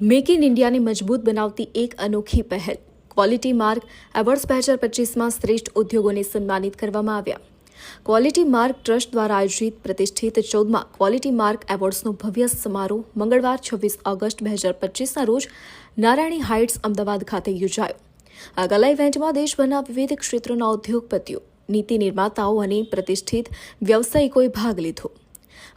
Make in ઇન્ડિયાને મજબૂત બનાવતી એક અનોખી પહેલ. ક્વોલિટી માર્ક એવોર્ડ્સ બે હજાર પચીસમાં શ્રેષ્ઠ ઉદ્યોગોને સન્માનિત કરવામાં આવ્યા. ક્વોલિટી માર્ક ટ્રસ્ટ દ્વારા આયોજિત પ્રતિષ્ઠિત ચૌદમાં ક્વોલિટી માર્ક એવોર્ડ્સનો ભવ્ય સમારોહ મંગળવાર છવ્વીસ ઓગસ્ટ બે હજાર પચીસના રોજ નારાયણી હાઇટ્સ અમદાવાદ ખાતે યોજાયો. આ કલા ઇવેન્ટમાં દેશભરના વિવિધ ક્ષેત્રોના ઉદ્યોગપતિઓ, નીતિ નિર્માતાઓ અને પ્રતિષ્ઠિત વ્યવસાયિકોએ ભાગ લીધો.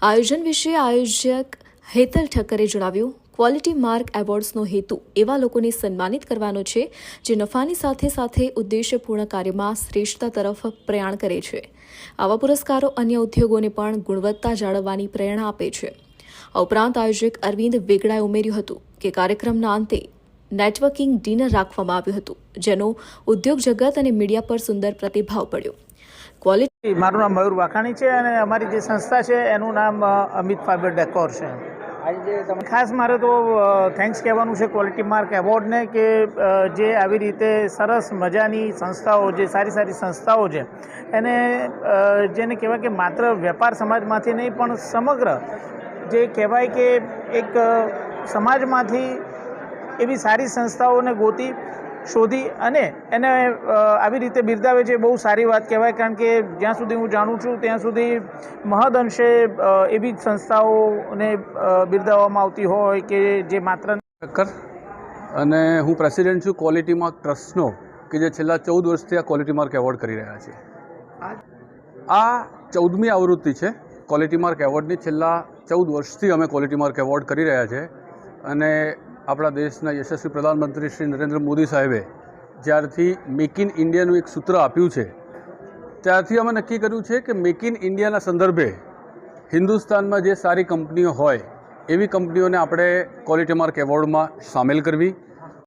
આયોજન વિશે આયોજક હેતલ ઠક્કરે જણાવ્યું ક્વોલિટી માર્ક એવોર્ડ્સનો હેતુ એવા લોકોને સન્માનિત કરવાનો છે, જે નફાની સાથે સાથે ઉદ્દેશ્યપૂર્ણ કાર્યમાં શ્રેષ્ઠતા તરફ પ્રયાણ કરે છે. આવા પુરસ્કારો અન્ય ઉદ્યોગોને પણ ગુણવત્તા જાળવવાની પ્રેરણા આપે છે. આ ઉપરાંત આયોજક અરવિંદ વેગડાએ ઉમેર્યું હતું કે કાર્યક્રમના અંતે નેટવર્કિંગ ડિનર રાખવામાં આવ્યું હતું, જેનો ઉદ્યોગ જગત અને મીડિયા પર સુંદર પ્રતિભાવ પડ્યો. ક્વોલિટી મારું નામ મયુર વાખાણી છે અને અમારી જે સંસ્થા છે, એનું નામ અમિત ફાઇબર ડેકોર છે. ખાસ મારે તો થેન્ક્સ કહેવાનું છે ક્વોલિટી માર્ક એવોર્ડને કે જે આવી રીતે સરસ મજાની સંસ્થાઓ જે સારી સારી સંસ્થાઓ છે, એને જેને કહેવાય કે માત્ર વેપાર સમાજમાંથી નહીં, પણ સમગ્ર જે કહેવાય કે એક સમાજમાંથી એવી સારી સંસ્થાઓને ગોતી શોધી અને એને આવી રીતે બિરદાવે છે બહુ સારી વાત કહેવાય, કારણ કે જ્યાં સુધી હું જાણું છું, ત્યાં સુધી મહદ અંશે એવી જ સંસ્થાઓને બિરદાવવામાં આવતી હોય કે જે માત્ર ચક્કર અને હું પ્રેસિડેન્ટ છું ક્વોલિટી માર્ક ટ્રસ્ટનો કે જે છેલ્લા ચૌદ વર્ષથી આ ક્વોલિટી માર્ક એવોર્ડ કરી રહ્યા છે. આ ચૌદમી આવૃત્તિ છે ક્વોલિટી માર્ક એવોર્ડની છેલ્લા ચૌદ વર્ષથી અમે ક્વોલિટી માર્ક એવોર્ડ કરી રહ્યા છે. અને આપણા દેશના યશસ્વી પ્રધાનમંત્રી શ્રી નરેન્દ્ર મોદી સાહેબે જ્યારથી મેક ઇન ઇન્ડિયાનું એક સૂત્ર આપ્યું છે, ત્યારથી અમે નક્કી કર્યું છે કે મેક ઇન ઇન્ડિયાના સંદર્ભે હિન્દુસ્તાનમાં જે સારી કંપનીઓ હોય, એવી કંપનીઓને આપણે ક્વોલિટી માર્ક એવોર્ડમાં સામેલ કરવી.